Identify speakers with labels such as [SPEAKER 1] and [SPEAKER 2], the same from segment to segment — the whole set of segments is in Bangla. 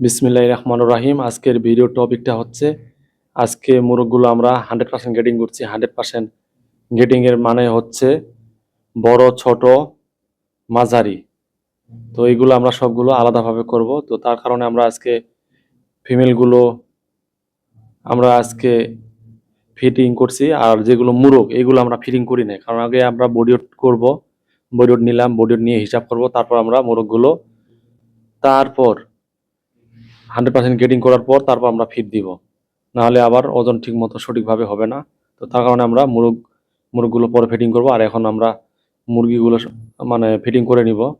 [SPEAKER 1] বিসমিল্লাহ রহমান রাহিম। আজকের ভিডিও টপিকটা হচ্ছে, আজকে মোরগগুলো আমরা হান্ড্রেড পার্সেন্ট গেটিং করছি। হান্ড্রেড পার্সেন্ট গেটিংয়ের মানে হচ্ছে বড়, ছোট মাঝারি। তো এইগুলো আমরা সবগুলো আলাদাভাবে করব। তো তার কারণে আমরা আজকে ফিমেলগুলো আমরা আজকে ফিটিং করছি। আর যেগুলো মুরগ, এগুলো আমরা ফিটিং করি না কারণ আগে আমরা বডিওট করব বডিওট নিলাম বডিওট নিয়ে হিসাব করব। তারপর আমরা মোরগগুলো, তারপর হান্ড্রেড পার্সেন্ট গেটিং করার পর তারপর আমরা ফিট দিব। নাহলে আবার ওজন ঠিক মতো সঠিকভাবে হবে না। তো তার কারণে আমরা মুরগ, মুরগগুলো পরে ফিটিং করব। আর এখন আমরা মুরগিগুলো মানে ফিটিং করে নিব।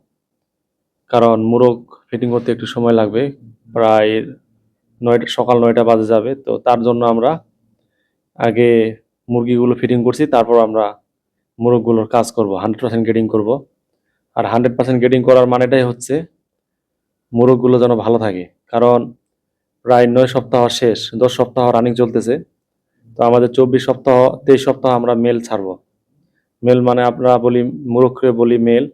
[SPEAKER 1] কারণ মুরগ ফিটিং করতে একটু সময় লাগবে। প্রায় নয়টা সকাল নয়টা বাজে যাবে। তো তার জন্য আমরা আগে মুরগিগুলো ফিটিং করছি। তারপর আমরা মুরগগুলোর কাজ করব। হান্ড্রেড পার্সেন্ট গেটিং করব। আর হান্ড্রেড পার্সেন্ট গেটিং করার মানেটাই হচ্ছে মোরগগুলো যেন ভালো থাকে। কারণ প্রায় নয় সপ্তাহ শেষ, দশ সপ্তাহ রানিং চলতেছে। তো আমাদের চব্বিশ সপ্তাহ, তেইশ সপ্তাহ আমরা মেল ছাড়বো। মেল মানে আমরা বলি মুরগকে বলি মেল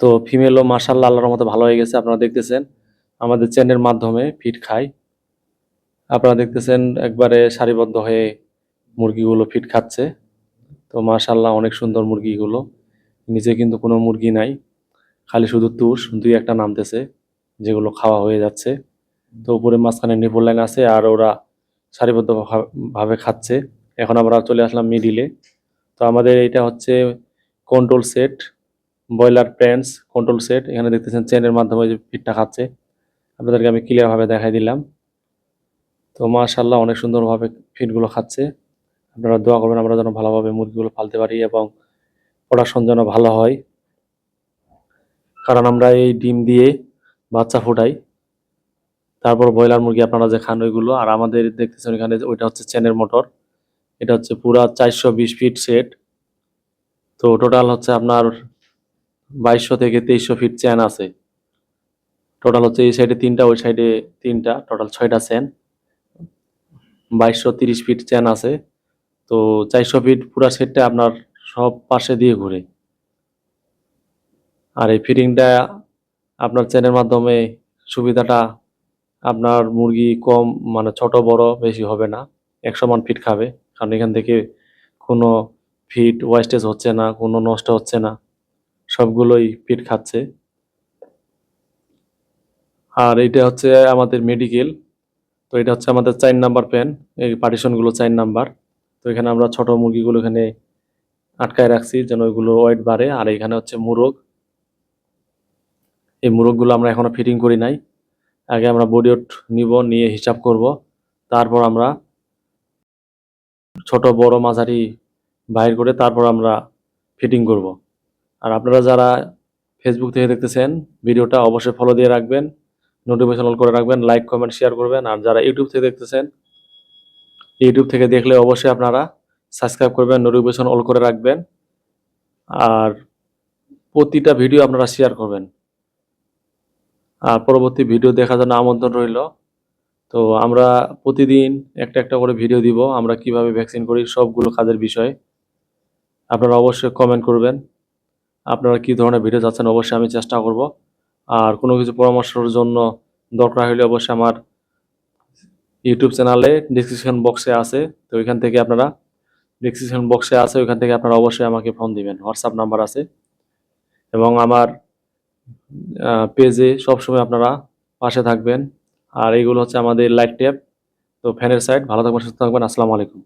[SPEAKER 1] তো ফিমেলও মার্শাল্লাহ আল্লাহর মতো ভালো হয়ে গেছে, আপনারা দেখতেছেন। আমাদের চ্যানেলের মাধ্যমে ফিট খায় আপনারা দেখতেছেন একবারে সারিবদ্ধ হয়ে মুরগিগুলো ফিট খাচ্ছে। তো মার্শাল্লাহ অনেক সুন্দর মুরগিগুলো। নিচে কিন্তু কোনো মুরগি নাই। খালি শুধু তুষ, দুই একটা নামতেছে। যেগুলো খাওয়া হয়ে যাচ্ছে। তো উপরে মাঝখানে নিপল লাইন আছে আর ওরা সারিবদ্ধ ভা- ভাবে খাচ্ছে। এখন আমরা চলে আসলাম মিডিলে তো আমাদের এটা হচ্ছে control set broiler pants control set এখানে দেখতেছেন চেনের মাধ্যমে যে ফিটটা খাচ্ছে। আপনাদেরকে আমি ক্লিয়ারভাবে দেখাই দিলাম। তো মাশাল্লাহ অনেক সুন্দরভাবে ফিটগুলো খাচ্ছে। আপনারা দোয়া করবেন আমরা যেন ভালোভাবে মুরগিগুলো পালতে পারি এবং প্রোডাকশন যেন ভালো হয়। কারণ আমরা এই ডিম দিয়ে বাচ্চা ফোটাই। তারপর ব্রয়লার মুরগি আপনারা যে খান ওইগুলো, আর আমাদের দেখতেছেন এখানে ওইটা হচ্ছে চেনের মোটর। এটা হচ্ছে পুরা চারশো বিশ ফিট সেট। তো টোটাল হচ্ছে আপনার বাইশশো থেকে তেইশশো ফিট চেন আছে। টোটাল হচ্ছে এই সাইডে তিনটা, ওই সাইডে তিনটা, টোটাল ছয়টা চেন। বাইশশো তিরিশ ফিট চেন আছে। তো চারশো ফিট পুরা সেটটা আপনার সব পাশে দিয়ে ঘুরে। আর এই ফিটিংটা আপনার চেনের মাধ্যমে সুবিধাটা আপনার মুরগি কম মানে ছোট, বড় বেশি হবে না। এক সমান ফিট খাবে। কারণ এখান থেকে কোনো ফিট ওয়েস্টেজ হচ্ছে না, কোনো নষ্ট হচ্ছে না। সবগুলোই ফিট খাচ্ছে। আর এটা হচ্ছে আমাদের মেডিকেল তো এটা হচ্ছে আমাদের চার নাম্বার প্যান এই পার্টিশনগুলো চার নাম্বার। তো এখানে আমরা ছোট মুরগিগুলো এখানে আটকায় রাখছি, যেন ওইগুলো ওয়েট বাড়ে। আর এখানে হচ্ছে মুরগ। এই মুরগগুলো আমরা এখনও ফিটিং করি নাই। আগে আমরা বডিওট নিব, নিয়ে হিসাব করব। তারপর আমরা ছোট, বড় মাঝারি বাইর করে তারপর আমরা ফিটিং করব। আর আপনারা যারা ফেসবুক থেকে দেখতেছেন, ভিডিওটা অবশ্যই ফলো দিয়ে রাখবেন নোটিফিকেশন অল করে রাখবেন লাইক কমেন্ট শেয়ার করবেন। আর যারা ইউটিউব থেকে দেখতেছেন ইউটিউব থেকে দেখলে অবশ্যই আপনারা সাবস্ক্রাইব করবেন নোটিফিকেশন অল করে রাখবেন। আর প্রতিটা ভিডিও আপনারা শেয়ার করবেন। আর পরবর্তী ভিডিও দেখার জন্য আমন্ত্রণ রইল। তো আমরা প্রতিদিন একটা একটা করে ভিডিও দিব, আমরা কীভাবে ভ্যাকসিন করি, সবগুলো কাজের বিষয়ে। আপনারা অবশ্যই কমেন্ট করবেন। আপনারা কি ধরনের ভিডিও চাচ্ছেন অবশ্যই আমি চেষ্টা করব। আর কোনো কিছু পরামর্শের জন্য দরকার হলে অবশ্যই আমার ইউটিউব চ্যানেলে ডিসক্রিপশন বক্সে আছে। তো ওইখান থেকে আপনারা ডিসক্রিপশন বক্সে আছে, ওইখান থেকে আপনারা অবশ্যই আমাকে ফোন দিবেন। হোয়াটসঅ্যাপ নাম্বার আছে। এবং আমার পেজে সবসময় আপনারা পাশে থাকবেন। আর এইগুলো হচ্ছে আমাদের লাইট ট্যাপ তো ফ্যানের সাইড ভালো থাকবেন, সুস্থ থাকবেন। আসসালামু আলাইকুম।